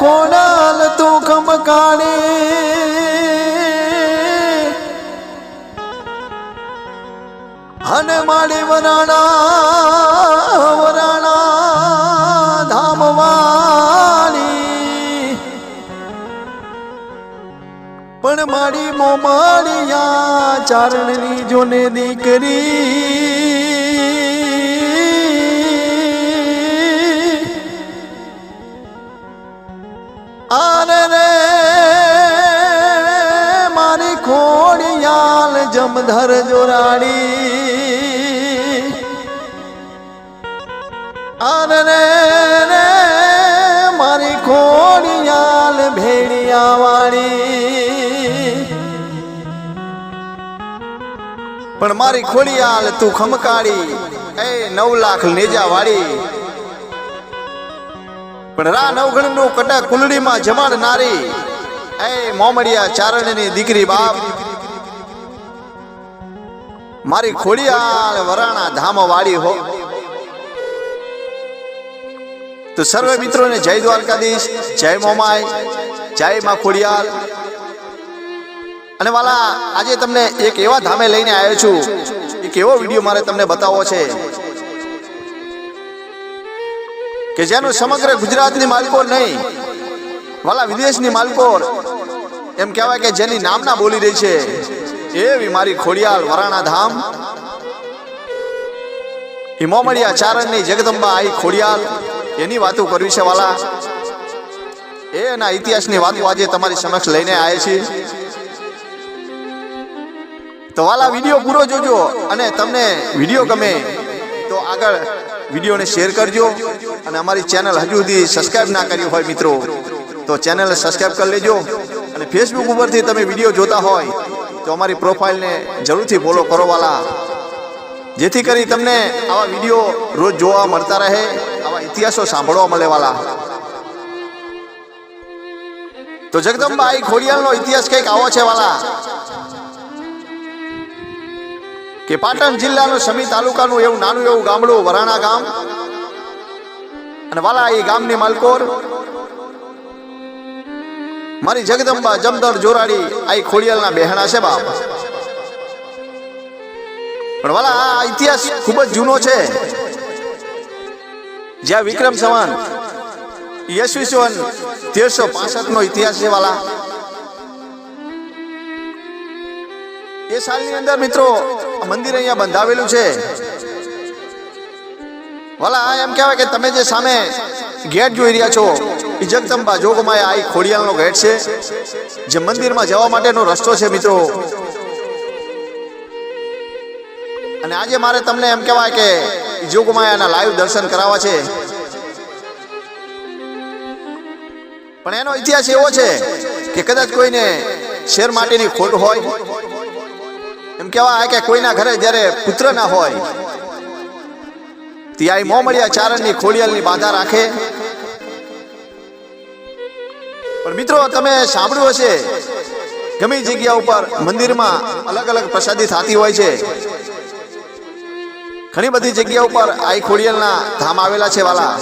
કોડાલ તું ખમકાણે? અને માડી વરાણા વરાણા ધામવાળી. પણ મારી મોમાળિયા ચારણની જોને દીકરી આરે મારી ખોડિયાલ જમધર જોરાડી આરે રે મારી ખોડિયાલ ભેડિયા વાળી પણ મારી ખોડિયાલ તું ખમકાડી, એ નવ લાખ નેજા વાળી પણ રા નવગણનું કટા કુલડીમાં જમાડ નારી. એ મોમડિયા ચારણની દીકરી બાપ. મારી ખોડિયાળ વરાણા ધામ વાળી હો. તો સર્વે મિત્રોને જય દ્વારકાધીશ, જય મોમાય જય માં ખોડિયાલ અને વાલા, આજે તમને એક એવા ધામે લઈને આવ્યો છું. એક એવો વીડિયો મારે તમને બતાવવો છે. કે જેનું સમગ્ર ગુજરાતની માલિકો નહીં, વાલા વિદેશની માલિકો એમ કહેવાય કે જેની નામના બોલી રહી છે, એવી મારી ખોડિયાલ વરાણા ધામ. હિમોમડિયા ચારણની જગદંબા આઈ ખોડિયાલ, એની વાતો કરવી છે વાલા. એના ઇતિહાસની વાતો આજે તમારી સમક્ષ લઈને આવે છે તો વાલા વીડિયો પૂરો જોજો અને તમને વીડિયો ગમે તો આગળ વિડીયોને શેર કરજો અને અમારી ચેનલ હજુ સુધી સબસ્ક્રાઈબ ના કરી હોય મિત્રો, તો ચેનલ સબસ્ક્રાઈબ કરી લેજો અને ફેસબુક ઉપરથી તમે વીડિયો જોતા હોય, તો અમારી પ્રોફાઇલને જરૂરથી ફોલો કરો જેથી કરી તમને આવા વીડિયો રોજ જોવા મળતા રહે, આવા ઇતિહાસો સાંભળવા મળે વાલા. તો એ ખોડિયાલનો ઇતિહાસ કંઈક આવો છે વાલા. કે પાટણ જિલ્લાનું સમી તાલુકાનું એવું નાનું એવું ગામડું, વરાણા ગામ. અને વાલા એ ગામની માલકોર. મારી જગદંબા જમદર જોરાડી આઈ ખોડિયાલના બહેણા છે બાપ. પણ વાલા, આ ઇતિહાસ ખૂબ જ જૂનો છે. જ્યાં વિક્રમ સંવન યશવીસવન તેરસો પાસઠ નો ઇતિહાસ છે વાલા. એ સાલની અંદર મિત્રો, મંદિર અહીંયા બંધાવેલું છે. વાલા આ એમ કહેવાય કે તમે જે સામે ગેટ જોઈ રહ્યા છો, એ જગદંબા જોગમાયા આ ખોડિયાલનો ગેટ છે, જે મંદિરમાં જવા માટેનો રસ્તો છે મિત્રો. અને આજે મારે તમને એમ કહેવાય કે જોગમાયાના લાઈવ દર્શન કરાવવા છે. પણ એનો ઇતિહાસ એવો છે કે કદાચ કોઈને શેર માટેની ખોટ હોય એમ કહેવાય કે કોઈના ઘરે જ્યારે પુત્ર ના હોય ત્યાં મોમડિયા ચારણની ખોડિયાલની બાધા રાખે. પણ મિત્રો, તમે સાંભળ્યું હશે, ગમે જગ્યા ઉપર મંદિરમાં અલગ અલગ પ્રસાદી થતી હોય છે. ઘણી બધી જગ્યા ઉપર આઈ ખોડિયાલના ધામ આવેલા છે વાલા.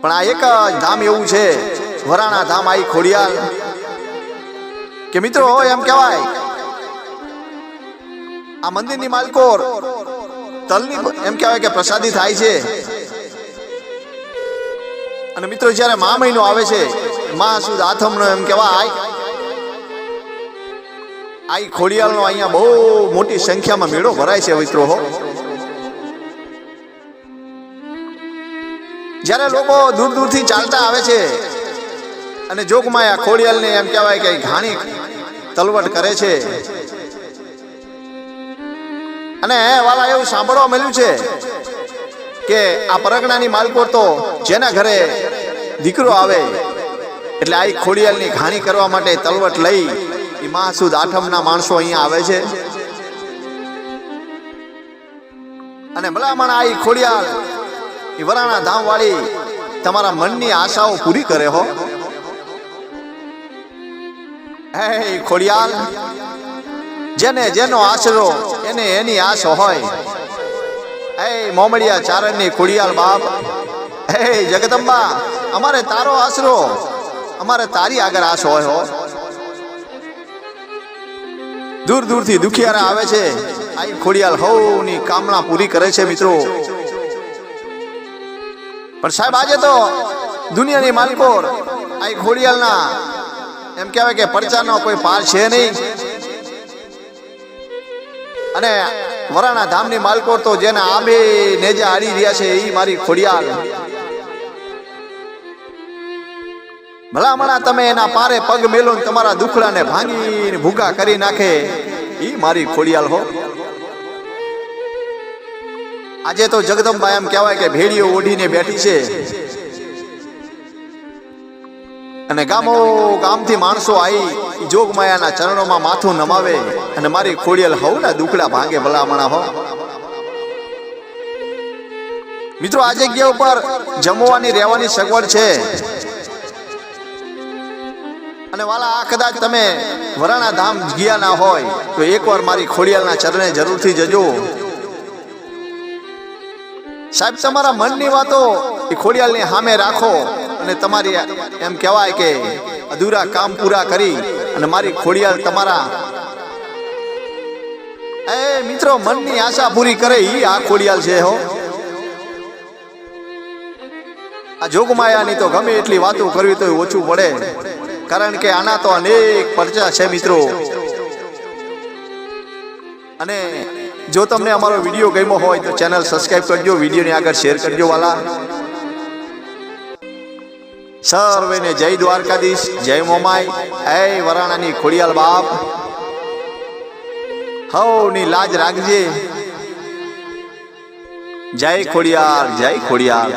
પણ આ એક જ ધામ એવું છે, વરાણા ધામ આઈ ખોડિયાલ. કે મિત્રો, એમ કહેવાય આ મંદિરની માલકોર. તલની એમ કહેવાય કે પ્રસાદી થાય છે. અને મિત્રો, જ્યારે મા મહિનો આવે છે, મા સુદ આથમનો એમ કહેવાય. આઈ ખોડિયાલનો અહીંયા બહુ મોટી સંખ્યામાં મેળો ભરાય છે મિત્રો, હો. જ્યારે લોકો દૂર દૂરથી ચાલતા આવે છે, અને જોગમાયા ખોડિયાલને એમ કહેવાય કે ઘાણી તલવટ કરે છે અને વાલા એવું સાંભળવા મળ્યું છે કે આ પરગણાની માલકોર તો જેના ઘરે દીકરો આવે, એટલે આ ખોડિયાલની ઘાણી કરવા માટે તલવટ લઈ એ મહાસુદ આઠમના માણસો અહીંયા આવે છે. અને ભલામણ આ ખોડિયાલ એ વરાણા ધામ વાળી તમારા મનની આશાઓ પૂરી કરે હો. હે ખોડિયાલ જેને જેનો આશરો એને એની આશ હોય. એ મોમડિયા ચારણની ખોડિયાલ બાપ. હે જગદંબા, અમારે તારો આશરો, અમારે તારી આગળ આશ હોય હો. દૂર દૂરથી દુખિયારા આવે છે. આ ખોડિયાલ હવની કામના પૂરી કરે છે મિત્રો. પણ સાહેબ આજે તો દુનિયાની માલકોર આ ખોડિયાલના એમ કહેવાય કે પરચાનો કોઈ પાર છે નહીં. અને વરાણા ધામની માલકોર તો જેને આબે નેજા આડી રહ્યા છે એ મારી ખોડિયાર ભલામણા તમે એના પારે પગ મેલો તમારા દુખડાને ભાંગીને ભૂકા કરી નાખે એ મારી ખોડિયાલ હો. આજે તો જગદંબા એમ કહેવાય કે ભેડીઓ ઓઢીને બેઠી છે. અને ગામો ગામથી માણસો આવી જોગમાયાના ચરણોમાં માથું નમાવે અને મારી ખોડિયાલ હવના દુકડા ભાંગે ભલામણા હો. મિત્રો આ જગ્યા ઉપર જમવાની રહેવાની સગવડ છે. અને વાલા, આ કદાચ તમે વરાણા ધામ ગયા ના હોય, તો એકવાર મારી ખોડિયાલના ચરણે જરૂરથી જજો. સાહેબ, તમારા મનની વાતો એ ખોડિયાલની સામે રાખો. અને તમારી એમ કહેવાય કે અધૂરા કામ પૂરા કરી અને મારી ખોડિયાલ તમારા એ મિત્રો, મનની આશા પૂરી કરે ઈ આ ખોડિયાલ છે હો. આ જોગમાયાની તો ગમે એટલી વાતો કરવી તો ઓછું પડે, કારણ કે આના તો અનેક પરચા છે મિત્રો. અને જો તમને અમારો વીડિયો ગમ્યો હોય તો ચેનલ સબસ્ક્રાઈબ કરજો, વિડીયોને આગળ શેર કરજો વાલા. સર્વેને જય દ્વારકાધીશ, જય મોમાય એ વરાણાની ખોડિયાલ બાપ. હવની લાજ રાખજે. જય ખોડિયાર જય ખોડિયાર